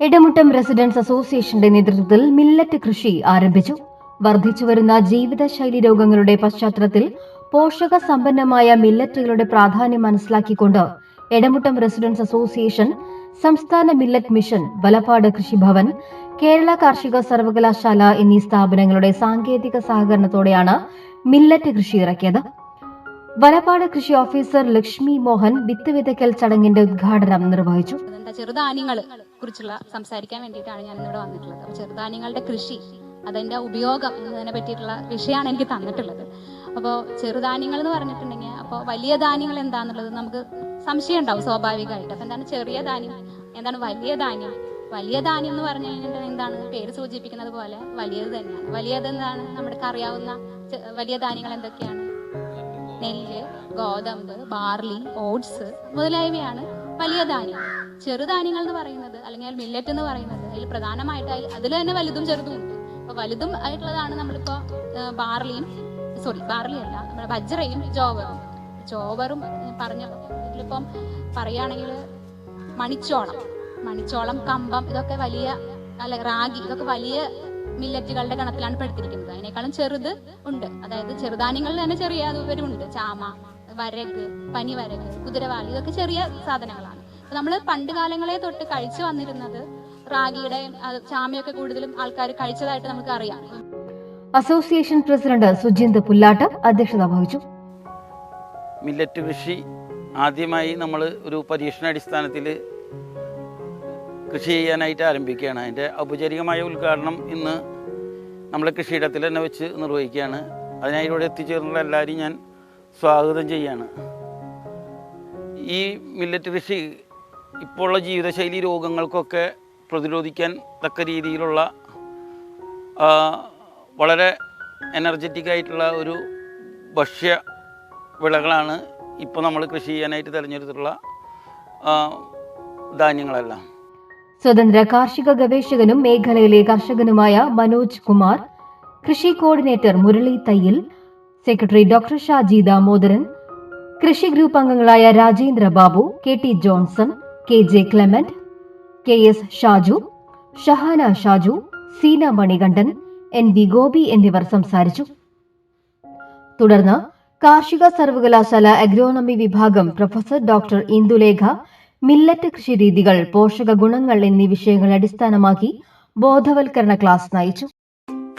Edamuttam residence അസോസിയേഷന്റെ നേതൃത്വത്തിൽ millet കൃഷി ആരംഭിച്ചു. വർദ്ധിച്ചുവരുന്ന ജീവിതശൈലി രോഗങ്ങളുടെ പശ്ചാത്തലത്തിൽ പോഷക സമ്പന്നമായ മില്ലറ്റുകളുടെ പ്രാധാന്യം മനസ്സിലാക്കിക്കൊണ്ട് എടമുട്ടം റെസിഡൻസ് അസോസിയേഷൻ സംസ്ഥാന മില്ലറ്റ് മിഷൻ വലപ്പാട് കൃഷിഭവൻ കേരള കാർഷിക സർവകലാശാല എന്നീ സ്ഥാപനങ്ങളുടെ സാങ്കേതിക സഹകരണത്തോടെയാണ് മില്ലറ്റ് കൃഷി ഇറക്കിയത്. വലപ്പാട് കൃഷി ഓഫീസർ ലക്ഷ്മി മോഹൻ വിത്ത് വിതയ്ക്കൽ ചടങ്ങിന്റെ ഉദ്ഘാടനം നിർവഹിച്ചു. എന്താ ചെറുധാന്യങ്ങൾ കുറിച്ചുള്ള സംസാരിക്കാൻ വേണ്ടിയിട്ടാണ് ഞാൻ ഇന്നിവിടെ വന്നിട്ടുള്ളത്. ചെറുധാന്യങ്ങളുടെ കൃഷി അതിന്റെ ഉപയോഗം എന്നതിനെ പറ്റിയിട്ടുള്ള വിഷയമാണ് എനിക്ക് തന്നിട്ടുള്ളത്. അപ്പോൾ ചെറുധാന്യങ്ങൾ എന്ന് പറഞ്ഞിട്ടുണ്ടെങ്കിൽ അപ്പോൾ വലിയ ധാന്യങ്ങൾ എന്താണെന്നുള്ളത് നമുക്ക് സംശയം ഉണ്ടാവും സ്വാഭാവികമായിട്ട്. അപ്പോൾ എന്താണ് ചെറിയ ധാന്യം എന്താണ് വലിയ ധാന്യം? വലിയ ധാന്യം എന്ന് പറഞ്ഞു കഴിഞ്ഞാൽ എന്താണ് പേര് സൂചിപ്പിക്കുന്നത് പോലെ വലിയത് തന്നെയാണ്. വലിയത് എന്താണ് നമുക്ക് അറിയാവുന്ന വലിയ ധാന്യങ്ങൾ എന്തൊക്കെയാണ്? നെല്ല് ഗോതമ്പ് ബാർലി ഓട്സ് മുതലായവയാണ് വലിയ ധാന്യം ചെറുധാന്യങ്ങൾ എന്ന് പറയുന്നത് അല്ലെങ്കിൽ മില്ലറ്റ് എന്ന് പറയുന്നത് അതിൽ പ്രധാനമായിട്ട് അതിൽ അതിൽ തന്നെ വലുതും ചെറുതും ഉണ്ട്. അപ്പൊ വലുതും ആയിട്ടുള്ളതാണ് നമ്മളിപ്പോ ബാർലിയും സോറി ബാർലി അല്ല നമ്മുടെ ബജ്രയും ജോവറും. ജോവറും പറഞ്ഞ ഇതിലിപ്പം പറയുകയാണെങ്കിൽ മണിച്ചോളം മണിച്ചോളം കമ്പം ഇതൊക്കെ വലിയ അല്ല റാഗി ഇതൊക്കെ വലിയ മില്ലറ്റുകളുടെ ഗണത്തിലാണ് പെടുത്തിരിക്കുന്നത് അതിനേക്കാളും ചെറുത് ഉണ്ട്. അതായത് ചെറുധാന്യങ്ങളിൽ തന്നെ ചെറിയ ഉണ്ട് ചാമ വരക് പനിവരക് കുതിരവാലി ഇതൊക്കെ ചെറിയ സാധനങ്ങളാണ്. അപ്പൊ നമ്മൾ പണ്ട് കാലങ്ങളെ തൊട്ട് കഴിച്ചു വന്നിരുന്നത് റാഗിയുടെ ചാമയൊക്കെ കൂടുതലും ആൾക്കാർ കഴിച്ചതായിട്ട് നമുക്ക് അറിയാം. അസോസിയേഷൻ പ്രസിഡന്റ് സുജിന്ത് പുല്ലാട്ട് അധ്യക്ഷത വഹിച്ചു. മില്ലറ്റ് കൃഷി ആദ്യമായി നമ്മൾ ഒരു പരീക്ഷണാടിസ്ഥാനത്തിൽ കൃഷി ചെയ്യാനായിട്ട് ആരംഭിക്കുകയാണ്. അതിന്റെ ഔപചാരികമായ ഉദ്ഘാടനം ഇന്ന് നമ്മളെ കൃഷിയിടത്തിൽ തന്നെ വെച്ച് നിർവഹിക്കുകയാണ്. അതിനായി ഇവിടെ എത്തിച്ചേർന്നുള്ള എല്ലാവരെയും ഞാൻ സ്വാഗതം ചെയ്യാണ് ഈ മില്ലറ്റ് കൃഷി ഇപ്പോൾ ഉള്ള ജീവിതശൈലി രോഗങ്ങൾക്കൊക്കെ പ്രതിരോധിക്കാൻ തക്ക രീതിയിലുള്ള വളരെ എനർജറ്റിക് ആയിട്ടുള്ള ഒരു ഭക്ഷ്യ വിളകളാണ് ഇപ്പോൾ നമ്മൾ കൃഷി ചെയ്യാനായിട്ട് തിരഞ്ഞെടുത്തിട്ടുള്ള ധാന്യങ്ങളെല്ലാം. സ്വതന്ത്ര കാർഷിക ഗവേഷകനും മേഖലയിലെ കർഷകനുമായ മനോജ് കുമാർ കൃഷി coordinator Murali Thayyil secretary doctor Shaji Damodaran കൃഷി ഗ്രൂപ്പ് അംഗങ്ങളായ Rajendra Babu K T Johnson K J Clement K S Shaju Shahana Shaju Seena Manikandan N V Gopi എന്നിവർ സംസാരിച്ചു. തുടർന്ന് കാർഷിക സർവകലാശാല അഗ്രോണമി വിഭാഗം പ്രൊഫസർ ഡോക്ടർ ഇന്ദുലേഖ മില്ലറ്റ് കൃഷിരീതികൾ പോഷക ഗുണങ്ങൾ എന്നീ വിഷയങ്ങൾ അടിസ്ഥാനമാക്കി ബോധവൽക്കരണ ക്ലാസ് നയിച്ചു.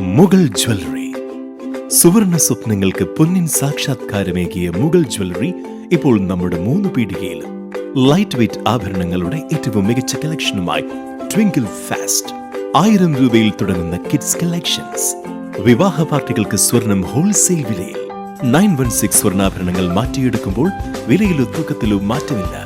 മുഗൾ ജ്വല്ലറി. സുവർണ സ്വപ്നങ്ങൾക്ക് പൊന്നിൻ സാക്ഷാത്കാരമേകിയ മുഗൾ ജ്വല്ലറി ഇപ്പോൾ നമ്മുടെ മൂന്ന് പീടികയിലും ലൈറ്റ് വെയ്റ്റ് ആഭരണങ്ങളുടെ ഏറ്റവും മികച്ച കളക്ഷനുമായി ട്വിങ്കിൾ ഫാസ്റ്റ് ആയിരം രൂപയിൽ തുടങ്ങുന്ന കിഡ്സ് കളക്ഷൻസ് വിവാഹ പാർട്ടികൾക്ക് സ്വർണം ഹോൾസെയിൽ വിലയിൽ. നയൻ വൺ സിക്സ് സ്വർണാഭരണങ്ങൾ മാറ്റിയെടുക്കുമ്പോൾ വിലയിലോ തൂക്കത്തിലോ മാറ്റമില്ല.